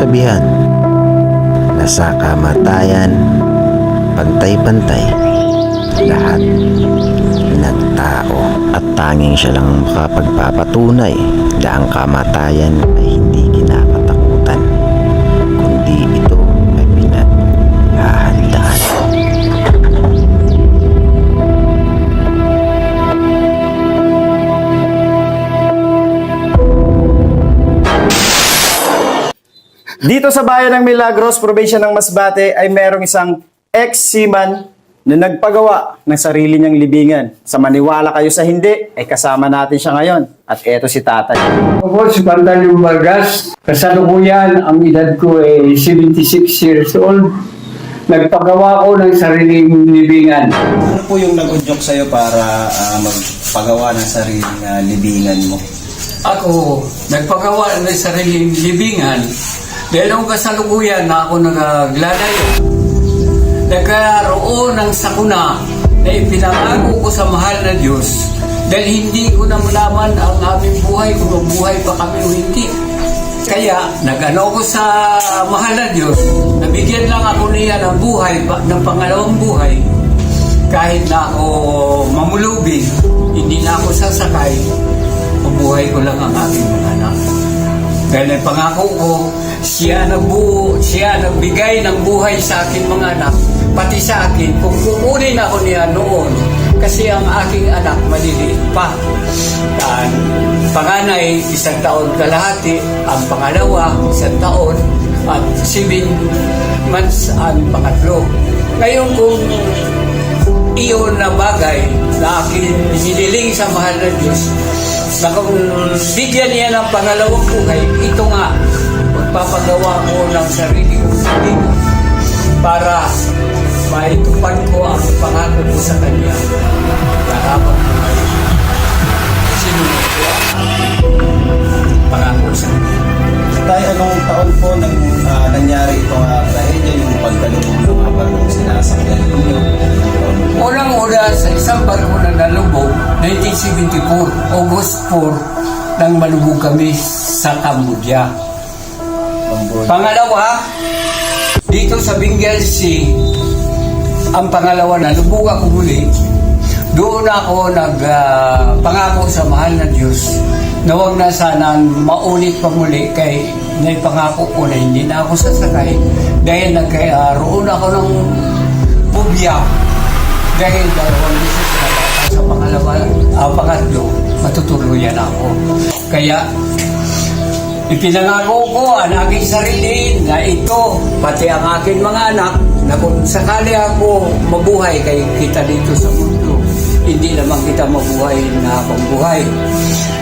kasabihan na sa kamatayan, pantay-pantay, lahat nagtao at tanging siya lang ang makapagpapatunay na ang kamatayan ay Dito sa bayan ng Milagros, probinsya ng Masbate, ay merong isang ex-seaman na nagpagawa ng sarili niyang libingan. Sa maniwala kayo sa hindi, ay kasama natin siya ngayon. At eto si tatay. Ako si Pantaleon Vargas. Kasalukuyan, ang edad ko ay 76 years old. Nagpagawa ko ng sariling libingan. Ano po yung nag-udyok sa'yo para ah, magpagawa ng sariling ah, libingan mo? Ako, nagpagawa ng sariling libingan dahil ang kasalukuyan na ako naglalayo. Nagkaroon ng sakuna na ipinangago ko sa mahal na Diyos dahil hindi ko na malaman ang aming buhay kung mabuhay pa kami o hindi. Kaya nagano ko sa mahal na Diyos, nabigyan lang ako niya ng buhay, ng pangalawang buhay. Kahit na ako mamulubi, hindi na ako sasakay, mabuhay ko lang ang aking mga anak. Dahil ang pangako ko, siya nagbuo, siya nagbigay ng buhay sa aking mga anak, pati sa akin, kung kukunin ako niya noon, kasi ang aking anak maliliit pa. Ang panganay, isang taon kalahati, ang pangalawa, isang taon, at seven months ang pangatlo. Ngayon kung iyon na bagay na aking hiniling sa mahal na Diyos na kung bigyan niya ng pangalawang buhay, ito nga, magpapagawa ko ng sarili kong libingan para maitupad ko ang pangako ko sa Kanya na habang buhay. Sinunod ko ang pangako sa Kanya. Tay, anong taon po nang ah, 1974, August 4, nang malubog kami sa Cambodia. Pangalawa, dito sa Bengal Sea, ang pangalawa na lubog ako muli, doon ako nagpangako sa mahal na Diyos na huwag na sana maulit pa muli kay naipangako ko na hindi na ako sasakay dahil nagkaroon ako ng bubya dahil dalawang beses na sa pangalawa, ah, pangatlo, matutuluyan ako. Kaya, ipinangako ko ang aking sarili na ito, pati ang aking mga anak, na kung sakali ako mabuhay kay kita dito sa mundo, hindi naman kita mabuhay na habang buhay.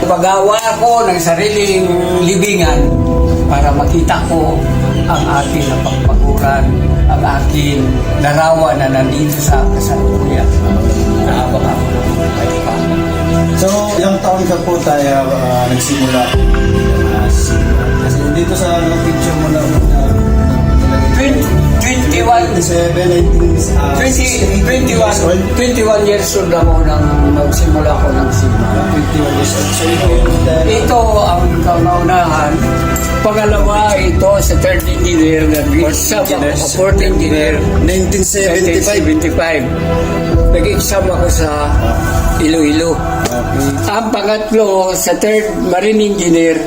Pagawa ko ng sariling libingan para makita ko ang aking napagpaguran, ang aking larawan na nandito sa kasalukuyan na habang ako nabubuhay pa. So, ilang taon ka po tayo nagsimula uh, seaman? Kasi dito sa picture mo na 20, 21 27, 19, uh, 20, 21, 21 years old ako nang magsimula ko ng sima. 21 years old. So, ito ang kaunahan. Pangalawa, ito sa third engineer, nag-exam ako sa fourth engineer. 1975. 1975. Nag-exam ako sa Iloilo. Okay. Ang pangatlo, sa third marine engineer,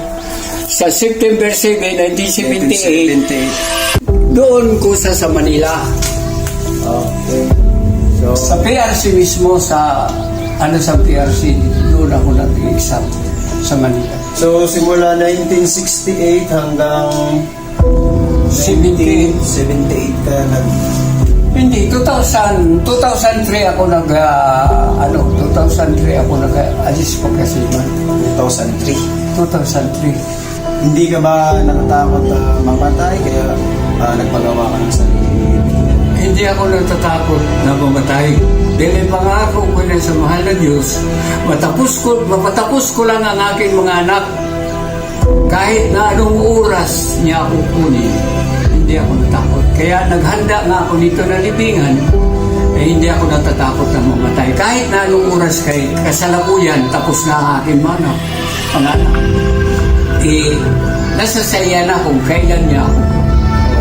sa September 7, 1978, 1978. doon ko sa, sa Manila. Okay. So, Sa PRC mismo, sa ano sa PRC, doon ako nag-exam sa Manila. so simula 1968 hanggang 78. 78 ka nag Hindi, 2000, 2003 ako nag, ah, ano, 2003 ako nag-alis pagkasiman. 2003. 2003. Hindi ka ba nakatakot uh, mamatay kaya ah, nagpagawa ka ng sarili? Hindi ako natatakot na mamatay. Dahil pangako ko na sa mahal na Diyos, matapos ko, mapatapos ko lang ang aking mga anak. Kahit na anong oras niya ako kunin, hindi ako natakot. Kaya naghanda nga ako nito na libingan, eh hindi ako natatakot na mamatay. Kahit na anong oras kay kasalakuyan, tapos na ang aking mana, panganak. Eh, nasasaya na kung kailan niya ako.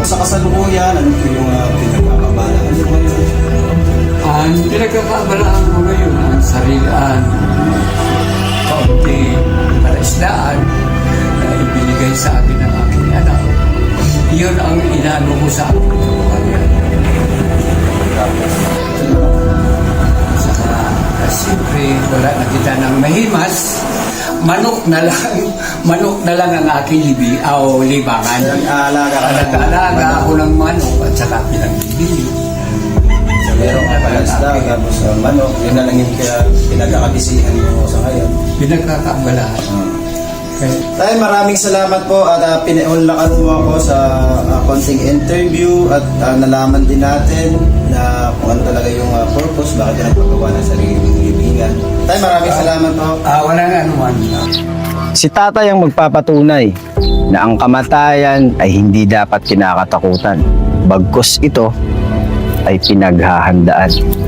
Sa kasalukuyan, ano po yung uh, ibinigay sa akin ng aking anak. Yun ang inano ko sa akin. Saka, uh, siyempre, wala na kita ng mahimas. Manok na lang, manok na lang ang aking libi, o libangan. Nag-aalaga ka na. Nag-alaga ako ng manok at saka pinagbibili. So, meron ka pala isda, tapos uh, manok. Yun na lang yung pinagkakabisihan mo sa ngayon. Pinagkakabalaan. Tay, maraming salamat po at uh, pinaunlakan mo ako sa ah, konting interview at ah, nalaman din natin na kung ano talaga yung ah, purpose, bakit ka nagpagawa ng sarili mong libingan. Tay, maraming salamat po. ah, wala nga naman. Si tatay ang magpapatunay na ang kamatayan ay hindi dapat kinakatakutan. Bagkus ito ay pinaghahandaan.